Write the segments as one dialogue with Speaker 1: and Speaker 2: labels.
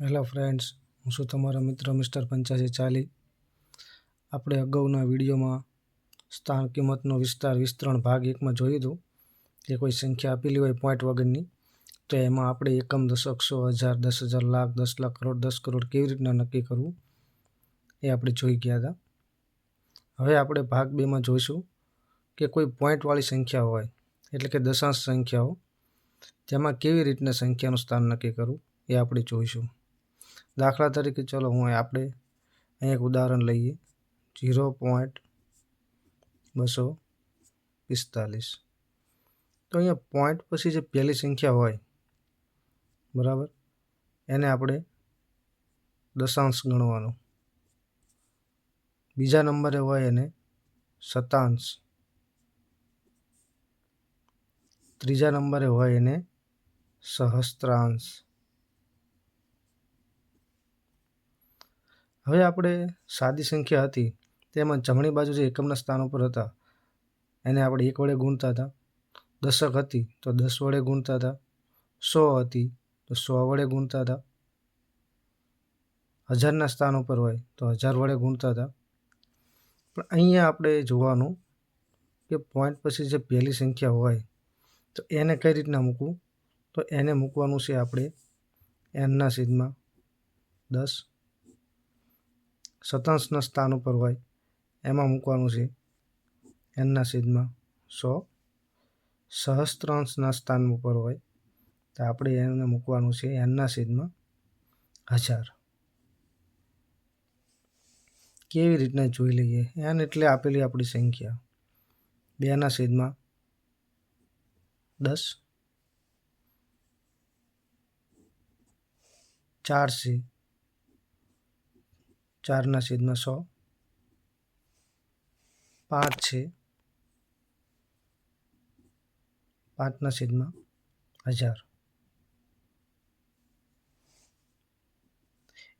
Speaker 1: Hello friends, હું છું તમારો મિત્ર મિસ્ટર પંચ્યાસી ચાલી. આપણે અગાઉના વિડીયોમાં સ્થાન કિંમતનો વિસ્તાર વિસ્તરણ ભાગ એકમાં જોયું હતું કે કોઈ સંખ્યા આપેલી હોય પોઈન્ટ વગરની, તો એમાં આપણે એકમ દશક સો હજાર, દસ હજાર લાખ, દસ લાખ કરોડ, દસ કરોડ કેવી રીતના નક્કી કરવું એ આપણે જોઈ ગયા હતા. હવે આપણે ભાગ બેમાં જોઈશું કે કોઈ પોઈન્ટવાળી સંખ્યા હોય, એટલે કે દશાંશ સંખ્યાઓ, તેમાં કેવી રીતના સંખ્યાનું સ્થાન નક્કી કરવું એ આપણે જોઈશું. દાખલા તરીકે ચલો હું આપણે અહીં એક ઉદાહરણ લઈએ. ઝીરો પોઈન્ટ બસો પિસ્તાલીસ. તો અહીંયા પોઈન્ટ પછી જે પહેલી સંખ્યા હોય, બરાબર, એને આપણે દશાંશ ગણવાનો. બીજા નંબરે હોય એને શતાંશ. ત્રીજા નંબરે હોય એને સહસ્ત્રાંશ. હવે આપણે સાદી સંખ્યા હતી, તેમાં જમણી બાજુ જે એકમના સ્થાન ઉપર હતા, એને આપણે એક વડે ગુણતા હતા. દશક હતી તો દસ વડે ગુણતા હતા. સો હતી તો સો વડે ગુણતા હતા. હજારના સ્થાન ઉપર હોય તો હજાર વડે ગુણતા હતા. પણ અહીંયા આપણે જોવાનું કે પોઈન્ટ પછી જે પહેલી સંખ્યા હોય, તો એને કઈ રીતના મૂકવું? તો એને મૂકવાનું છે આપણે એનના સિદ્ધમાં દસ. શતાંશના સ્થાન ઉપર હોય, એમાં મૂકવાનું છે. એનના સિદ્ધમાં સો. સહસ્ત્રાંશના સ્થાન ઉપર હોય, તો આપણે એને મૂકવાનું છે. એનના સિદ્ધમાં હજાર. કેવી રીતના જોઈ લઈએ? એન એટલે આપેલી આપણી સંખ્યા. બેના છેદમાં દસ. ચાર છે. ચારના છેદમાં સો. પાંચ છે. પાંચના છેદમાં હજાર.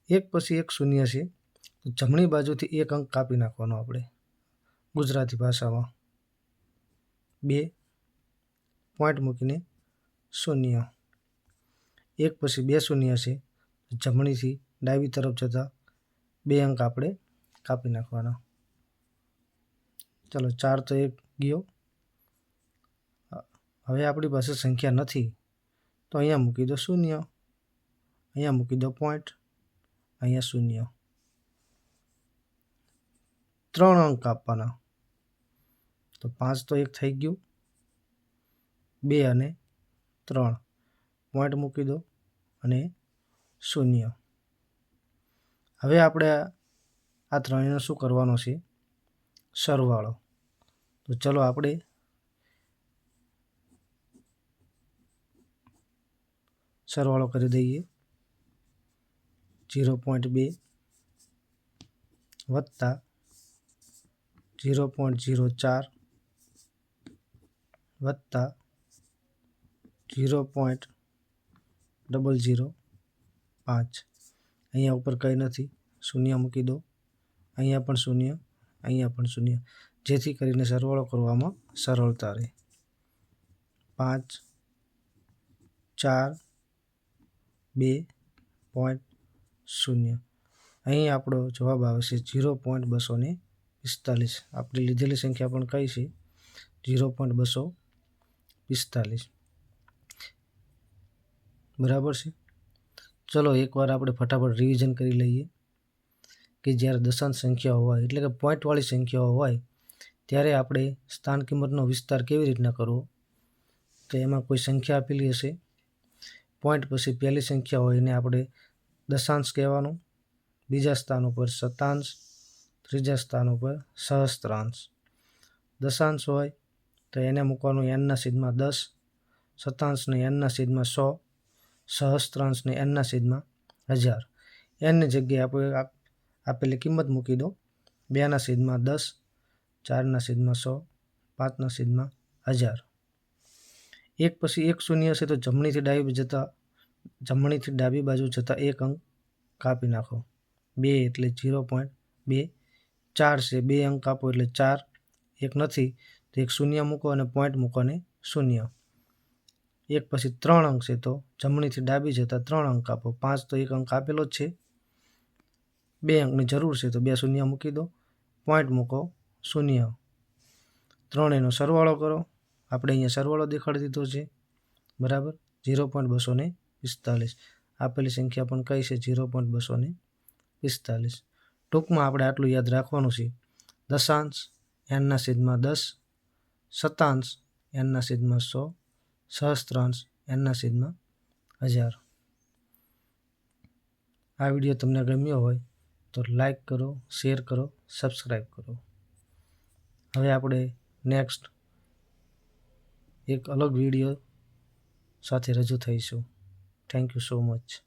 Speaker 1: એક પછી એક શૂન્ય છે. તો જમણી બાજુથી એક અંક કાપી નાખવાનો આપણે. ગુજરાતી ભાષામાં બે પોઈન્ટ મૂકીને શૂન્ય. એક પછી બે શૂન્ય છે. જમણીથી ડાબી તરફ જતા બે અંક આપણે કાપી નાખવાના. ચલો, ચાર તો એક ગયો. હવે આપણી પાસે સંખ્યા નથી. તો અહીંયા મૂકી દો શૂન્ય. અહીંયા મૂકી દો પોઈન્ટ અહીંયા શૂન્ય. ત્રણ અંક આપવાના. તો પાંચ તો એક થઈ ગયું. બે અને ત્રણ. પોઈન્ટ મૂકી દો અને શૂન્ય. હવે આપણે આ ત્રણેયનો શું કરવાનો છે? સરવાળો. તો ચલો આપણે સરવાળો કરી દઈએ. જીરો પોઈન્ટ બે વત્તા ઝીરો પોઈન્ટ જીરો ચાર વત્તા જીરો પોઈન્ટ ડબલ ઝીરો પાંચ. અહીંયા ઉપર કંઈ નથી. શૂન્ય મૂકી દો. અહીંયા પણ શૂન્ય, અહીંયા પણ શૂન્ય. જેથી કરીને સરવાળો કરવામાં સરળતા રહે. પાંચ, ચાર, બે પોઈન્ટ શૂન્ય. અહીં આપણો જવાબ આવશે ઝીરો પોઈન્ટ બસો ને પિસ્તાલીસ. આપણે લીધેલી સંખ્યા પણ કઈ છે? જીરો પોઈન્ટ બસો પિસ્તાલીસ. બરાબર છે? ચલો એકવાર આપણે ફટાફટ રિવિઝન કરી લઈએ કે જ્યારે દશાંશ સંખ્યાઓ હોય, એટલે કે પોઈન્ટવાળી સંખ્યાઓ હોય, ત્યારે આપણે સ્થાન કિંમતનો વિસ્તાર કેવી રીતના કરવો? તો એમાં કોઈ સંખ્યા આપેલી હશે. પોઈન્ટ પછી પહેલી સંખ્યા હોય એને આપણે દશાંશ કહેવાનું. બીજા સ્થાન ઉપર શતાંશ, ત્રીજા સ્થાન ઉપર સહસ્ત્રાંશ. દશાંશ હોય તો એને મૂકવાનું એનના સિદ્ધમાં દસ, શતાંશને એનના સિદ્ધમાં સો સહસ્ત્રાંશને એનના સિદ્ધમાં હજાર. એનની જગ્યાએ આપણે આપેલી કિંમત મૂકી દો. બેના સિદ્ધમાં દસ ચારના સિદ્ધમાં સો પાંચના સિદ્ધમાં હજાર. એક પછી એક શૂન્ય હશે તો જમણીથી ડાબી જતા, જમણીથી ડાબી બાજુ જતા એક અંક કાપી નાખો. બે એટલે ઝીરો પોઈન્ટ બે, ચાર છે. બે અંક કાપો એટલે ચાર. એક નથી, તો એક શૂન્ય મૂકો અને પોઈન્ટ મૂકો અને શૂન્ય. એક પછી ત્રણ અંક છે તો જમણીથી ડાબી જતા ત્રણ અંક આપો. પાંચ તો એક અંક આપેલો જ છે. બે અંકની જરૂર છે તો બે શૂન્ય મૂકી દો. પોઈન્ટ મૂકો. શૂન્ય. ત્રણ એનો સરવાળો કરો. આપણે અહીંયા સરવાળો દેખાડી દીધો છે. બરાબર? ઝીરો પોઈન્ટ બસો ને પિસ્તાલીસ. આપેલી સંખ્યા પણ કઈ છે? ઝીરો પોઈન્ટ બસો ને પિસ્તાલીસ. ટૂંકમાં આપણે આટલું યાદ રાખવાનું છે. દશાંશ એનના છેદમાં દસ. સતાંશ એનના છેદમાં સો. સહસ્ત્રાંશ એનના સીધમાં હજાર. આ વીડિયો તમને ગમ્યો હોય તો લાઈક કરો, શેર કરો, સબસ્ક્રાઈબ કરો. હવે આપણે નેક્સ્ટ એક અલગ વીડિયો સાથે રજૂ થઈશું. Thank you so much